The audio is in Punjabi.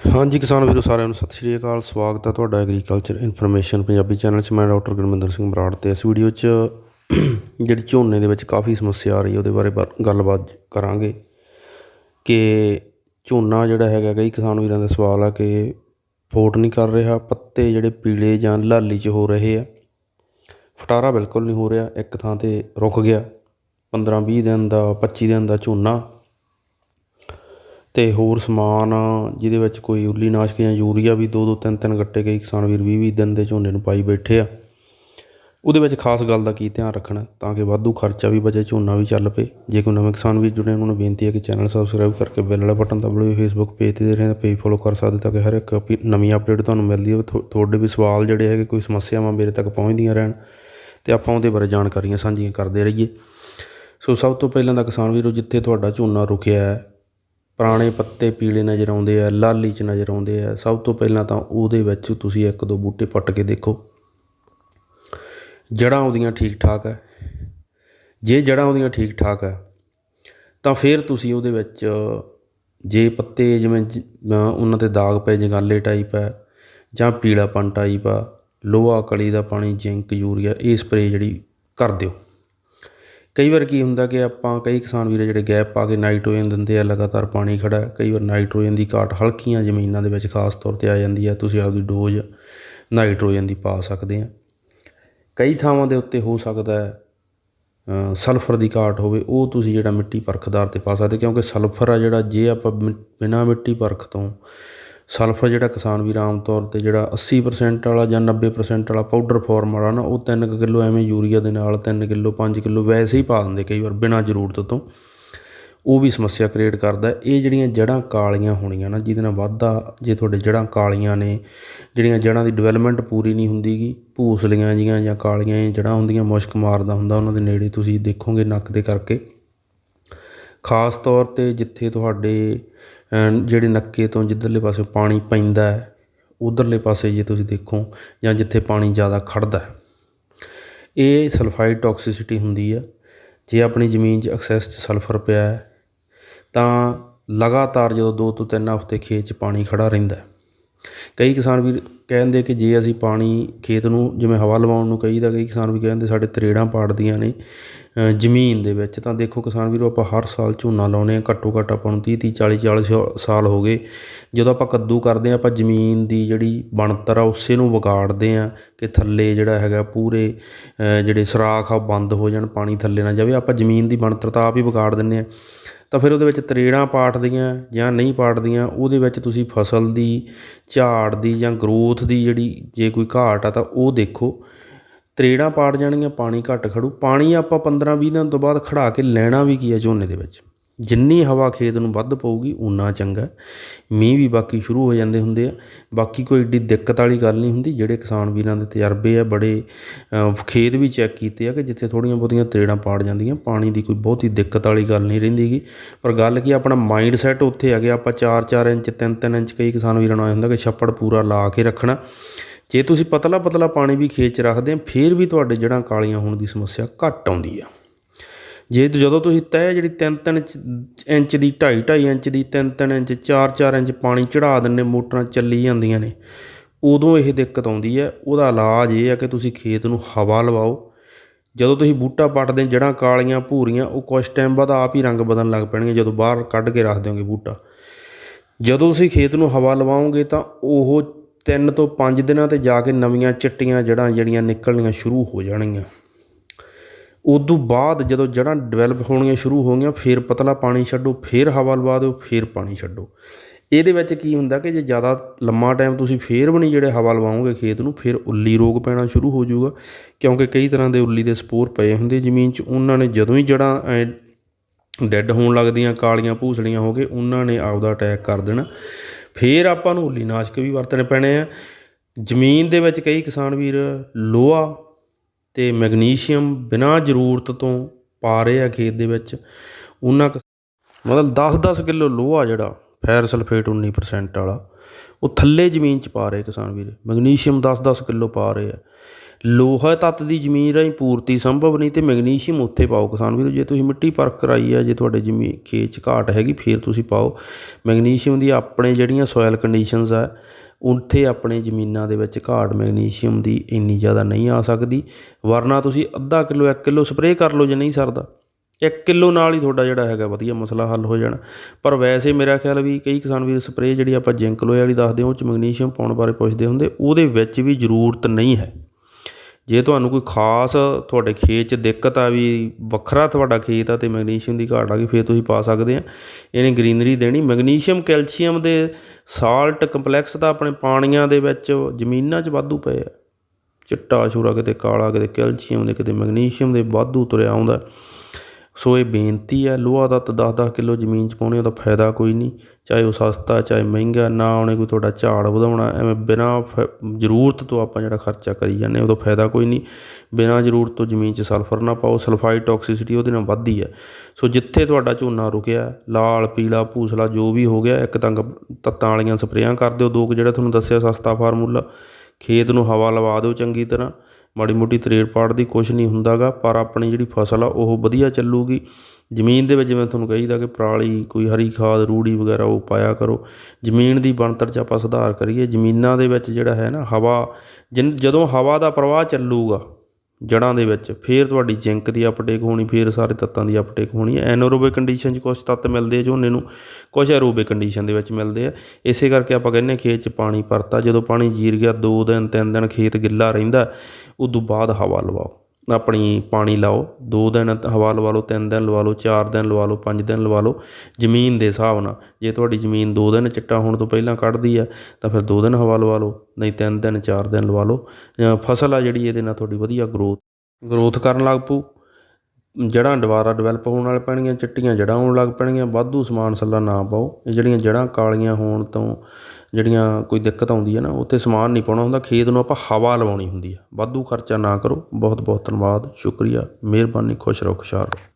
ਹਾਂਜੀ ਕਿਸਾਨ ਵੀਰੋ, ਸਾਰਿਆਂ ਨੂੰ ਸਤਿ ਸ਼੍ਰੀ ਅਕਾਲ। ਸਵਾਗਤ ਹੈ ਤੁਹਾਡਾ ਐਗਰੀਕਲਚਰ ਇਨਫੋਰਮੇਸ਼ਨ ਪੰਜਾਬੀ ਚੈਨਲ 'ਚ। ਮੈਂ ਡਾਕਟਰ ਗੁਰਮਿੰਦਰ ਸਿੰਘ ਬਰਾੜ ਤੇ ਇਸ ਵੀਡੀਓ 'ਚ ਜਿਹੜੀ ਝੋਨੇ ਦੇ ਵਿੱਚ ਕਾਫੀ ਸਮੱਸਿਆ ਆ ਰਹੀ ਹੈ, ਉਹਦੇ ਬਾਰੇ ਬਾ- ਗੱਲਬਾਤ ਕਰਾਂਗੇ ਕਿ ਝੋਨਾ ਜਿਹੜਾ ਹੈਗਾ, ਕਈ ਕਿਸਾਨ ਵੀਰਾਂ ਦਾ ਸਵਾਲ ਆ ਕਿ ਫੋਟ ਨਹੀਂ ਕਰ ਰਿਹਾ, ਪੱਤੇ ਜਿਹੜੇ ਪੀਲੇ ਜਾਂ ਲਾਲੀ 'ਚ ਹੋ ਰਹੇ ਆ, ਫਟਾਰਾ ਬਿਲਕੁਲ ਨਹੀਂ ਹੋ ਰਿਹਾ, ਇੱਕ ਥਾਂ ਤੇ ਰੁਕ ਗਿਆ। 15 20 ਦਿਨ ਦਾ 25 ਦਿਨ ਦਾ ਝੋਨਾ ਅਤੇ ਹੋਰ ਸਮਾਨ ਜਿਹਦੇ ਵਿੱਚ ਕੋਈ ਉੱਲੀ ਨਾਸ਼ਕ ਜਾਂ ਯੂਰੀਆ ਵੀ ਦੋ ਦੋ ਤਿੰਨ ਤਿੰਨ ਗੱਟੇ ਕਈ ਕਿਸਾਨ ਵੀਰ ਵੀਹ ਵੀਹ ਦਿਨ ਦੇ ਝੋਨੇ ਨੂੰ ਪਾਈ ਬੈਠੇ ਆ। ਉਹਦੇ ਵਿੱਚ ਖਾਸ ਗੱਲ ਦਾ ਕੀ ਧਿਆਨ ਰੱਖਣਾ ਤਾਂ ਕਿ ਵਾਧੂ ਖਰਚਾ ਵੀ ਬਚੇ, ਝੋਨਾ ਵੀ ਚੱਲ ਪਏ। ਜੇ ਕੋਈ ਨਵੇਂ ਕਿਸਾਨ ਵੀਰ ਜੁੜੇ, ਉਹਨਾਂ ਨੂੰ ਬੇਨਤੀ ਹੈ ਕਿ ਚੈਨਲ ਸਬਸਕ੍ਰਾਈਬ ਕਰਕੇ ਬੈਲ ਵਾਲਾ ਬਟਨ ਦਬਾ ਲਓ। ਫੇਸਬੁੱਕ ਪੇਜ ਤੇ ਦੇ ਰਹੇ ਪੇਜ ਫੋਲੋ ਕਰ ਸਕਦੇ ਤਾਂ ਕਿ ਹਰ ਇੱਕ ਅਪੀ- ਨਵੀਂ ਅਪਡੇਟ ਤੁਹਾਨੂੰ ਮਿਲਦੀ ਹੈ ਥੋ- ਤੁਹਾਡੇ ਵੀ ਸਵਾਲ ਜਿਹੜੇ ਹੈਗੇ, ਕੋਈ ਸਮੱਸਿਆਵਾਂ ਮੇਰੇ ਤੱਕ ਪਹੁੰਚਦੀਆਂ ਰਹਿਣ ਤੇ ਆਪਾਂ ਉਹਦੇ ਬਾਰੇ ਜਾਣਕਾਰੀਆਂ ਸਾਂਝੀਆਂ ਕਰਦੇ ਰਹੀਏ। ਸੋ ਸਭ ਤੋਂ ਪਹਿਲਾਂ ਤਾਂ ਕਿਸਾਨ ਵੀਰੋ, ਜਿੱਥੇ ਤੁਹਾਡਾ ਝੋਨਾ ਰੁਕਿਆ ਹੈ ਪੁਰਾਣੇ ਪੱਤੇ ਪੀਲੇ ਨਜ਼ਰ ਆਉਂਦੇ ਆ, ਲਾਲੀ ਚ ਨਜ਼ਰ ਆਉਂਦੇ ਆ। ਸਭ ਤੋਂ ਪਹਿਲਾਂ ਤਾਂ ਉਹਦੇ ਵਿੱਚ ਤੁਸੀਂ ਇੱਕ ਦੋ ਬੂਟੇ ਪੱਟ ਕੇ ਦੇਖੋ। ਜੜ੍ਹਾਂ ਉਹਦੀਆਂ ਠੀਕ ਠਾਕ ਹੈ ਜੇ ਜੜ੍ਹਾਂ ਉਹਦੀਆਂ ਠੀਕ ਠਾਕ ਹੈ ਤਾਂ ਫਿਰ ਤੁਸੀਂ ਉਹਦੇ ਵਿੱਚ ਜੇ ਪੱਤੇ ਜਿਵੇਂ ਜ- ਉਹਨਾਂ ਤੇ ਦਾਗ ਪਏ, ਜੰਗਾਲੇ ਟਾਈਪ ਹੈ ਜਾਂ ਪੀਲਾਪਨ ਟਾਈਪ ਆ, ਲੋਹਾ ਕਲੀ ਦਾ ਪਾਣੀ, ਜ਼ਿੰਕ, ਯੂਰੀਆ, ਇਹ ਸਪਰੇਅ ਜਿਹੜੀ ਕਰ ਦਿਓ। ਕਈ ਵਾਰ ਕੀ ਹੁੰਦਾ ਕਿ ਆਪਾਂ ਕਈ ਕਿਸਾਨ ਵੀਰ ਜਿਹੜੇ ਗੈਪ ਪਾ ਕੇ ਨਾਈਟ੍ਰੋਜਨ ਦਿੰਦੇ ਆ, ਲਗਾਤਾਰ ਪਾਣੀ ਖੜਾ, ਕਈ ਵਾਰ ਨਾਈਟ੍ਰੋਜਨ ਦੀ ਘਾਟ ਹਲਕੀਆਂ ਜ਼ਮੀਨਾਂ ਦੇ ਵਿੱਚ ਖਾਸ ਤੌਰ ਤੇ ਆ ਜਾਂਦੀ ਹੈ ਤੁਸੀਂ ਆਪਦੀ ਡੋਜ਼ ਨਾਈਟ੍ਰੋਜਨ ਦੀ ਪਾ ਸਕਦੇ ਆ। ਕਈ ਥਾਵਾਂ ਦੇ ਉੱਤੇ ਹੋ ਸਕਦਾ ਹੈ ਸਲਫਰ ਦੀ ਘਾਟ ਹੋਵੇ, ਉਹ ਤੁਸੀਂ ਜਿਹੜਾ ਮਿੱਟੀ ਪਰਖਦਾਰ ਤੇ ਪਾ ਸਕਦੇ ਕਿਉਂਕਿ ਸਲਫਰ ਆ ਜਿਹੜਾ, ਜੇ ਆਪਾਂ ਮਿ- ਬਿਨਾਂ ਮਿੱਟੀ ਪਰਖ ਤੋਂ ਸਲਫਰ ਜਿਹੜਾ ਕਿਸਾਨ ਵੀਰ ਆਮ ਤੌਰ ਤੇ ਜਿਹੜਾ 80% ਵਾਲਾ ਜਾਂ 90% ਵਾਲਾ ਪਾਊਡਰ ਫੋਰਮ ਵਾਲਾ ਨਾ, ਉਹ ਤਿੰਨ ਕੁ ਕਿੱਲੋ ਐਵੇਂ ਯੂਰੀਆ ਦੇ ਨਾਲ, ਤਿੰਨ ਕਿੱਲੋ, ਪੰਜ ਕਿੱਲੋ ਵੈਸੇ ਹੀ ਪਾ ਦਿੰਦੇ ਕਈ ਵਾਰ ਬਿਨਾਂ ਜ਼ਰੂਰਤ ਤੋਂ। ਉਹ ਵੀ ਸਮੱਸਿਆ ਕ੍ਰੀਏਟ ਕਰਦਾ। ਇਹ ਜਿਹੜੀਆਂ ਜੜ੍ਹਾਂ ਕਾਲੀਆਂ ਹੋਣੀਆਂ ਨਾ, ਜਿਹਦੇ ਨਾਲ ਵਾਧਾ ਜੇ ਤੁਹਾਡੇ ਜੜ੍ਹਾਂ ਕਾਲੀਆਂ ਨੇ, ਜਿਹੜੀਆਂ ਜੜ੍ਹਾਂ ਦੀ ਡਿਵੈਲਪਮੈਂਟ ਪੂਰੀ ਨਹੀਂ ਹੁੰਦੀਗੀ, ਭੂਸਲੀਆਂ ਜੀਆਂ ਜਾਂ ਕਾਲੀਆਂ ਜੜ੍ਹਾਂ ਹੁੰਦੀਆਂ, ਮੁਸ਼ਕ ਮਾਰਦਾ ਹੁੰਦਾ ਉਹਨਾਂ ਦੇ ਨੇੜੇ ਤੁਸੀਂ ਦੇਖੋਗੇ ਨੱਕ ਦੇ ਕਰਕੇ। ਖਾਸ ਤੌਰ ਤੇ ਜਿੱਥੇ ਤੁਹਾਡੇ ਜਿਹੜੇ ਨੱਕੇ ਤੋਂ ਜਿੱਧਰਲੇ ਪਾਸੇ ਪਾਣੀ ਪੈਂਦਾ ਉੱਧਰਲੇ ਪਾਸੇ ਜੇ ਤੁਸੀਂ ਦੇਖੋ ਜਾਂ ਜਿੱਥੇ ਪਾਣੀ ਜ਼ਿਆਦਾ ਖੜਦਾ ਇਹ ਸਲਫਾਈਡ ਟੌਕਸਿਸਿਟੀ ਹੁੰਦੀ ਆ। ਜੇ ਆਪਣੀ ਜ਼ਮੀਨ 'ਚ ਐਕਸੈਸ 'ਚ ਸਲਫਰ ਪਿਆ ਤਾਂ ਲਗਾਤਾਰ ਜਦੋਂ ਦੋ ਤੋਂ ਤਿੰਨ ਹਫ਼ਤੇ ਖੇਤ 'ਚ ਪਾਣੀ ਖੜਾ ਰਹਿੰਦਾ ਕਈ ਕਿਸਾਨ ਵੀਰ ਕਹਿੰਦੇ ਕਿ ਜੇ ਅਸੀਂ ਪਾਣੀ ਖੇਤ ਨੂੰ ਜਿਵੇਂ ਹਵਾ ਲਵਾਉਣ ਨੂੰ ਕਹੀਦਾ ਕਈ ਕਿਸਾਨ ਵੀ ਕਹਿੰਦੇ ਸਾਡੇ ਤਰੇੜਾਂ ਪਾੜਦੀਆਂ ਨੇ ਜ਼ਮੀਨ ਦੇ ਵਿੱਚ, ਤਾਂ ਦੇਖੋ ਕਿਸਾਨ ਵੀਰੋ ਆਪਾਂ ਹਰ ਸਾਲ ਝੋਨਾ ਲਾਉਂਦੇ ਹਾਂ, ਘੱਟੋ ਘੱਟ ਆਪਾਂ ਨੂੰ 30 30 40 40 ਸਾਲ ਹੋ ਗਏ। ਜਦੋਂ ਆਪਾਂ ਕੱਦੂ ਕਰਦੇ ਹਾਂ, ਆਪਾਂ ਜ਼ਮੀਨ ਦੀ ਜਿਹੜੀ ਬਣਤਰ ਆ ਉਸੇ ਨੂੰ ਵਿਗਾੜਦੇ ਹਾਂ ਕਿ ਥੱਲੇ ਜਿਹੜਾ ਹੈਗਾ ਪੂਰੇ ਜਿਹੜੇ ਸਰਾਖ ਆ ਉਹ ਬੰਦ ਹੋ ਜਾਣ, ਪਾਣੀ ਥੱਲੇ ਨਾ ਜਾਵੇ। ਆਪਾਂ ਜ਼ਮੀਨ ਦੀ ਬਣਤਰ ਤਾਂ ਆਪ ਹੀ ਵਿਗਾੜ ਦਿੰਦੇ ਹਾਂ। ਤਾਂ ਫਿਰ ਉਹਦੇ ਵਿੱਚ ਤਰੇੜਾਂ ਪਾਟਦੀਆਂ ਜਾਂ ਨਹੀਂ ਪਾਟਦੀਆਂ, ਉਹਦੇ ਵਿੱਚ ਤੁਸੀਂ ਫਸਲ ਦੀ ਝਾੜ ਦੀ ਜਾਂ ਗਰੋਥ ਦੀ ਜਿਹੜੀ ਜੇ ਕੋਈ ਘਾਟ ਆ ਤਾਂ ਉਹ ਦੇਖੋ। ਤਰੇੜਾਂ ਪਾੜ ਜਾਣਗੀਆਂ, ਪਾਣੀ ਘੱਟ ਖੜੂ। ਪਾਣੀ ਆਪਾਂ 15 20 ਦਿਨ ਤੋਂ ਬਾਅਦ ਖੜਾ ਕੇ ਲੈਣਾ ਵੀ ਕੀ ਆ ਝੋਨੇ ਦੇ ਵਿੱਚ? ਜਿੰਨੀ ਹਵਾ ਖੇਤ ਨੂੰ ਵੱਧ ਪਊਗੀ ਉਨਾ ਚੰਗਾ ਮੀਂਹ ਵੀ ਬਾਕੀ ਸ਼ੁਰੂ ਹੋ ਜਾਂਦੇ ਹੁੰਦੇ ਆ। ਬਾਕੀ ਕੋਈ ਐਡੀ ਦਿੱਕਤ ਵਾਲੀ ਗੱਲ ਨਹੀਂ ਹੁੰਦੀ। ਜਿਹੜੇ ਕਿਸਾਨ ਵੀਰਾਂ ਦੇ ਤਜਰਬੇ ਆ, ਬੜੇ ਖੇਤ ਵੀ ਚੈੱਕ ਕੀਤੇ ਆ ਕਿ ਜਿੱਥੇ ਥੋੜ੍ਹੀਆਂ ਬਹੁਤੀਆਂ ਤਰੇੜਾਂ ਪਾੜ ਜਾਂਦੀਆਂ, ਪਾਣੀ ਦੀ ਕੋਈ ਬਹੁਤੀ ਦਿੱਕਤ ਵਾਲੀ ਗੱਲ ਨਹੀਂ ਰਹਿੰਦੀ ਗੀ। ਪਰ ਗੱਲ ਕੀ ਆਪਣਾ ਮਾਈਂਡ ਸੈਟ ਉੱਥੇ ਆ ਗਿਆ ਆਪਾਂ 4-4 ਇੰਚ 3-3 ਇੰਚ ਕਈ ਕਿਸਾਨ ਵੀਰਾਂ ਨੂੰ ਆਇਆ ਹੁੰਦਾ ਕਿ ਛੱਪੜ ਪੂਰਾ ਲਾ ਕੇ ਰੱਖਣਾ। ਜੇ ਤੁਸੀਂ ਪਤਲਾ ਪਤਲਾ ਪਾਣੀ ਵੀ ਖੇਤ 'ਚ ਰੱਖਦੇ ਆ, ਫਿਰ ਵੀ ਤੁਹਾਡੇ ਜੜ੍ਹਾਂ ਕਾਲੀਆਂ ਹੋਣ ਦੀ ਸਮੱਸਿਆ ਘੱਟ ਆਉਂਦੀ ਆ। ਜੇ ਜਦੋਂ ਤੁਸੀਂ ਤੈਅ ਜਿਹੜੀ 3-3 ਇੰਚ ਦੀ 2.5 ਇੰਚ ਦੀ 3-3 ਇੰਚ 4-4 ਇੰਚ ਪਾਣੀ ਚੜਾ ਦਿੰਨੇ ਮੋਟਰਾਂ ਚੱਲੀ ਜਾਂਦੀਆਂ ਨੇ, ਉਦੋਂ ਇਹ ਦਿੱਕਤ ਆਉਂਦੀ ਹੈ। ਉਹਦਾ ਇਲਾਜ ਇਹ ਹੈ ਕਿ ਤੁਸੀਂ ਖੇਤ ਨੂੰ ਹਵਾ ਲਵਾਓ। ਜਦੋਂ ਤੁਸੀਂ ਬੂਟਾ ਪੱਟਦੇ, ਜੜ੍ਹਾਂ ਕਾਲੀਆਂ ਭੂਰੀਆਂ, ਉਹ ਕੁਝ ਟਾਈਮ ਬਾਅਦ ਆਪ ਹੀ ਰੰਗ ਬਦਲਣ ਲੱਗ ਪੈਣਗੇ, ਜਦੋਂ ਬਾਹਰ ਕੱਢ ਕੇ ਰੱਖ ਦਿਓਗੇ ਬੂਟਾ। ਜਦੋਂ ਤੁਸੀਂ ਖੇਤ ਨੂੰ ਹਵਾ ਲਵਾਓਗੇ ਤਾਂ ਉਹ 3 ਤੋਂ 5 ਦਿਨਾਂ ਤੇ ਜਾ ਕੇ ਨਵੀਆਂ ਚਿੱਟੀਆਂ ਜੜ੍ਹਾਂ ਜਿਹੜੀਆਂ ਨਿਕਲਣੀਆਂ ਸ਼ੁਰੂ ਹੋ ਜਾਣਗੀਆਂ। ਉਦੋਂ ਬਾਅਦ ਜਦੋਂ ਜੜ੍ਹਾਂ ਡਿਵੈਲਪ ਹੋਣੀਆਂ ਸ਼ੁਰੂ ਹੋ ਗਈਆਂ, ਫਿਰ ਪਤਲਾ ਪਾਣੀ ਛੱਡੋ, ਫਿਰ ਹਵਾ ਲਵਾ ਦਿਓ, ਫਿਰ ਪਾਣੀ ਛੱਡੋ। ਇਹਦੇ ਵਿੱਚ ਕੀ ਹੁੰਦਾ ਕਿ ਜੇ ਜ਼ਿਆਦਾ ਲੰਮਾ ਟਾਈਮ ਤੁਸੀਂ ਫੇਰ ਵੀ ਨਹੀਂ ਜਿਹੜੇ ਹਵਾ ਲਵਾਓਗੇ ਖੇਤ ਨੂੰ, ਫਿਰ ਉੱਲੀ ਰੋਗ ਪੈਣਾ ਸ਼ੁਰੂ ਹੋ ਜਾਊਗਾ। ਕਿਉਂਕਿ ਕਈ ਤਰ੍ਹਾਂ ਦੇ ਉੱਲੀ ਦੇ ਸਪੋਰ ਪਏ ਹੁੰਦੇ ਜ਼ਮੀਨ 'ਚ, ਉਹਨਾਂ ਨੇ ਜਦੋਂ ਹੀ ਜੜ੍ਹਾਂ, ਐ ਡੈੱਡ ਹੋਣ ਲੱਗਦੀਆਂ, ਕਾਲੀਆਂ ਭੂਸੜੀਆਂ ਹੋ ਗਏ, ਉਹਨਾਂ ਨੇ ਆਪਦਾ ਅਟੈਕ ਕਰ ਦੇਣਾ। ਫੇਰ ਆਪਾਂ ਨੂੰ ਉੱਲੀ ਨਾਸ਼ਕ ਵੀ ਵਰਤਣੇ ਪੈਣੇ ਆ। ਜ਼ਮੀਨ ਦੇ ਵਿੱਚ ਕਈ ਕਿਸਾਨ ਵੀਰ ਲੋਹਾ ਅਤੇ ਮੈਗਨੀਸ਼ੀਅਮ ਬਿਨਾਂ ਜ਼ਰੂਰਤ ਤੋਂ ਪਾ ਰਹੇ ਆ ਖੇਤ ਦੇ ਵਿੱਚ, ਉਹਨਾਂ ਕ- ਮਤਲਬ ਦਸ ਦਸ ਕਿਲੋ ਲੋਹਾ ਜਿਹੜਾ, ਫੈਰ ਸਲਫੇਟ 19% ਵਾਲਾ, ਉਹ ਥੱਲੇ ਜ਼ਮੀਨ 'ਚ ਪਾ ਰਹੇ ਕਿਸਾਨ ਵੀਰ, ਮੈਗਨੀਸ਼ੀਅਮ ਦਸ ਦਸ ਕਿਲੋ ਪਾ ਰਹੇ ਆ। ਲੋਹਾ ਤੱਤ ਦੀ ਜ਼ਮੀਨ ਰਾਹੀਂ ਪੂਰਤੀ ਸੰਭਵ ਨਹੀਂ ਤੇ ਮੈਗਨੀਸ਼ੀਅਮ ਉੱਥੇ ਪਾਓ ਕਿਸਾਨ ਵੀਰ, ਜੇ ਤੁਸੀਂ ਮਿੱਟੀ ਪਰਖ ਕਰਾਈ ਆ, ਜੇ ਤੁਹਾਡੇ ਜ਼ਮੀਨ ਖੇਤ 'ਚ ਘਾਟ ਹੈਗੀ, ਫਿਰ ਤੁਸੀਂ ਪਾਓ। ਮੈਗਨੀਸ਼ੀਅਮ ਦੀ ਆਪਣੇ ਜਿਹੜੀਆਂ ਸੋਇਲ ਕੰਡੀਸ਼ਨਸ ਆ ਉੱਥੇ ਆਪਣੇ ਜ਼ਮੀਨਾਂ ਦੇ ਵਿੱਚ ਘਾਟ ਮੈਗਨੀਸ਼ੀਅਮ ਦੀ ਇੰਨੀ ਜ਼ਿਆਦਾ ਨਹੀਂ ਆ ਸਕਦੀ। ਵਰਨਾ ਤੁਸੀਂ ਅੱਧਾ ਕਿਲੋ 1 ਕਿਲੋ ਸਪਰੇਅ ਕਰ ਲਓ ਜੇ ਨਹੀਂ ਸਰਦਾ। 1 ਕਿਲੋ ਨਾਲ ਹੀ ਤੁਹਾਡਾ ਜਿਹੜਾ ਹੈਗਾ ਵਧੀਆ ਮਸਲਾ ਹੱਲ ਹੋ ਜਾਣਾ। ਪਰ ਵੈਸੇ ਮੇਰਾ ਖਿਆਲ ਵੀ ਕਈ ਕਿਸਾਨ ਵੀਰ ਸਪਰੇਅ ਜਿਹੜੀ ਆਪਾਂ ਜਿੰਕ ਲੋਏ ਵਾਲੀ ਦੱਸਦੇ ਹਾਂ, ਉਹ ਚ ਮੈਗਨੀਸ਼ੀਅਮ ਪਾਉਣ ਬਾਰੇ ਪੁੱਛਦੇ ਹੁੰਦੇ, ਉਹਦੇ ਵਿੱਚ ਵੀ ਜ਼ਰੂਰਤ ਨਹੀਂ ਹੈ। ਜੇ ਤੁਹਾਨੂੰ ਕੋਈ ਖਾਸ ਤੁਹਾਡੇ ਖੇਤ 'ਚ ਦਿੱਕਤ ਆ ਵੀ ਵੱਖਰਾ ਤੁਹਾਡਾ ਖੇਤ ਆ ਤੇ ਮੈਗਨੀਸ਼ੀਅਮ ਦੀ ਘਾਟ ਆ ਗਈ, ਫਿਰ ਤੁਸੀਂ ਪਾ ਸਕਦੇ ਆ। ਇਹਨੇ ਗਰੀਨਰੀ ਦੇਣੀ। ਮੈਗਨੀਸ਼ੀਅਮ, ਕੈਲਸ਼ੀਅਮ ਦੇ ਸਾਲਟ ਕੰਪਲੈਕਸ ਤਾਂ ਆਪਣੇ ਪਾਣੀਆਂ ਦੇ ਵਿੱਚ ਜ਼ਮੀਨਾਂ 'ਚ ਵਾਧੂ ਪਏ ਆ। ਚਿੱਟਾ ਛੂਰਾ ਕਿਤੇ ਕਾਲਾ, ਕਿਤੇ ਕੈਲਸ਼ੀਅਮ ਦੇ, ਕਿਤੇ ਮੈਗਨੀਸ਼ੀਅਮ ਦੇ ਵਾਧੂ ਤੁਰਿਆ ਆਉਂਦਾ। ਸੋ ਇਹ ਬੇਨਤੀ ਹੈ, ਲੋਹਾ ਦਾ ਤਾਂ 10-10 ਕਿਲੋ ਜ਼ਮੀਨ 'ਚ ਪਾਉਣੇ, ਉਹਦਾ ਫਾਇਦਾ ਕੋਈ ਨਹੀਂ। ਚਾਹੇ ਉਹ ਸਸਤਾ, ਚਾਹੇ ਮਹਿੰਗਾ, ਨਾ ਉਹਨੇ ਕੋਈ ਤੁਹਾਡਾ ਝਾੜ ਵਧਾਉਣਾ, ਐਵੇਂ ਬਿਨਾਂ ਫ- ਜ਼ਰੂਰਤ ਤੋਂ ਆਪਾਂ ਜਿਹੜਾ ਖਰਚਾ ਕਰੀ ਜਾਂਦੇ ਉਹਦਾ ਫਾਇਦਾ ਕੋਈ ਨਹੀਂ। ਬਿਨਾਂ ਜ਼ਰੂਰਤ ਤੋਂ ਜ਼ਮੀਨ 'ਚ ਸਲਫਰ ਨਾ ਪਾਓ, ਸਲਫਾਈਡ ਟੌਕਸਿਸਿਟੀ ਉਹਦੇ ਨਾਲ ਵੱਧਦੀ ਹੈ। ਸੋ ਜਿੱਥੇ ਤੁਹਾਡਾ ਝੋਨਾ ਰੁਕਿਆ, ਲਾਲ, ਪੀਲਾ, ਭੂਸਲਾ, ਜੋ ਵੀ ਹੋ ਗਿਆ, ਇੱਕ ਤਾਂ ਤੱਤਾਂ ਵਾਲੀਆਂ ਸਪਰੇਆਂ ਕਰ ਦਿਓ, ਦੋ ਕੁ ਜਿਹੜਾ ਤੁਹਾਨੂੰ ਦੱਸਿਆ ਸਸਤਾ ਫਾਰਮੂਲਾ, ਖੇਤ ਨੂੰ ਹਵਾ ਲਵਾ ਦਿਓ ਚੰਗੀ ਤਰ੍ਹਾਂ। ਮਾੜੀ ਮੋਟੀ ਤਰੇੜ ਪਾੜ ਦੀ ਕੁਛ ਨਹੀਂ ਹੁੰਦਾ ਗਾ ਪਰ ਆਪਣੀ ਜਿਹੜੀ ਫਸਲ ਆ, ਉਹ ਵਧੀਆ ਚੱਲੂਗੀ। ਜ਼ਮੀਨ ਦੇ ਵਿੱਚ ਜਿਵੇਂ ਤੁਹਾਨੂੰ ਕਹੀਦਾ ਕਿ ਪਰਾਲੀ, ਕੋਈ ਹਰੀ ਖਾਦ, ਰੂੜੀ ਵਗੈਰਾ ਉਹ ਪਾਇਆ ਕਰੋ। ਜ਼ਮੀਨ ਦੀ ਬਣਤਰ 'ਚ ਆਪਾਂ ਸੁਧਾਰ ਕਰੀਏ। ਜ਼ਮੀਨਾਂ ਦੇ ਵਿੱਚ ਜਿਹੜਾ ਹੈ ਨਾ, ਹਵਾ, ਜਿਨ, ਜਦੋਂ ਹਵਾ ਦਾ ਪ੍ਰਵਾਹ ਚੱਲੂਗਾ ਜੜ੍ਹਾਂ ਦੇ ਵਿੱਚ, ਫਿਰ ਤੁਹਾਡੀ ਜਿੰਕ ਦੀ ਅਪਟੇਕ ਹੋਣੀ, ਫਿਰ ਸਾਰੇ ਤੱਤਾਂ ਦੀ ਅਪਟੇਕ ਹੋਣੀ ਹੈ। ਐਨੋਰੋਬਿਕ ਕੰਡੀਸ਼ਨ 'ਚ ਕੁਝ ਤੱਤ ਮਿਲਦੇ ਆ ਝੋਨੇ ਨੂੰ ਕੁਝ ਐਰੋਬਿਕ ਕੰਡੀਸ਼ਨ ਦੇ ਵਿੱਚ ਮਿਲਦੇ ਆ। ਇਸੇ ਕਰਕੇ ਆਪਾਂ ਕਹਿੰਦੇ ਹਾਂ ਖੇਤ 'ਚ ਪਾਣੀ ਪਰਤਾ, ਜਦੋਂ ਪਾਣੀ ਜੀਰ ਗਿਆ 2 ਦਿਨ 3 ਦਿਨ ਖੇਤ ਗਿੱਲਾ ਰਹਿੰਦਾ, ਉਦੋਂ ਬਾਅਦ ਹਵਾ ਲਵਾਓ। ਆਪਣੀ ਪਾਣੀ ਲਾਓ ਦੋ ਦਿਨ ਹਵਾ ਲਵਾ ਲਓ ਤਿੰਨ ਦਿਨ ਲਵਾ ਲਓ ਚਾਰ ਦਿਨ ਲਵਾ ਲਓ ਪੰਜ ਦਿਨ ਲਵਾ ਲਓ ਜ਼ਮੀਨ ਦੇ ਹਿਸਾਬ ਨਾਲ। ਜੇ ਤੁਹਾਡੀ ਜ਼ਮੀਨ ਦੋ ਦਿਨ ਚਿੱਟਾ ਹੋਣ ਤੋਂ ਪਹਿਲਾਂ ਕੱਢਦੀ ਆ ਤਾਂ ਫਿਰ ਦੋ ਦਿਨ ਹਵਾ ਲਵਾ ਲਓ ਨਹੀਂ ਤਿੰਨ ਦਿਨ ਚਾਰ ਦਿਨ ਲਵਾ ਲਓ। ਅ, ਫਸਲ ਆ ਜਿਹੜੀ ਇਹਦੇ ਨਾਲ ਤੁਹਾਡੀ ਵਧੀਆ ਗਰੋਥ ਗਰੋਥ ਕਰਨ ਲੱਗ ਪਊ। ਜੜ੍ਹਾਂ ਦੁਬਾਰਾ ਡਿਵੈਲਪ ਹੋਣ ਲੱਗ ਪੈਣਗੀਆਂ, ਚਿੱਟੀਆਂ ਜੜ੍ਹਾਂ ਹੋਣ ਲੱਗ ਪੈਣਗੀਆਂ, ਵਾਧੂ ਸਮਾਨ ਸੱਲਾ ਨਾ ਪਾਓ। ਇਹ ਜਿਹੜੀਆਂ ਜੜ੍ਹਾਂ ਕਾਲੀਆਂ ਹੋਣ ਤੋਂ ਜਿਹੜੀਆਂ ਕੋਈ ਦਿੱਕਤ ਆਉਂਦੀ ਹੈ ਨਾ, ਉੱਥੇ ਸਮਾਨ ਨਹੀਂ ਪਾਉਣਾ ਹੁੰਦਾ, ਖੇਤ ਨੂੰ ਆਪਾਂ ਹਵਾ ਲਵਾਉਣੀ ਹੁੰਦੀ ਆ ਵਾਧੂ ਖਰਚਾ ਨਾ ਕਰੋ। ਬਹੁਤ ਬਹੁਤ ਧੰਨਵਾਦ, ਸ਼ੁਕਰੀਆ, ਮਿਹਰਬਾਨੀ, ਖੁਸ਼ ਰਹੋ, ਖੁਸ਼ਹਾਲ ਰਹੋ।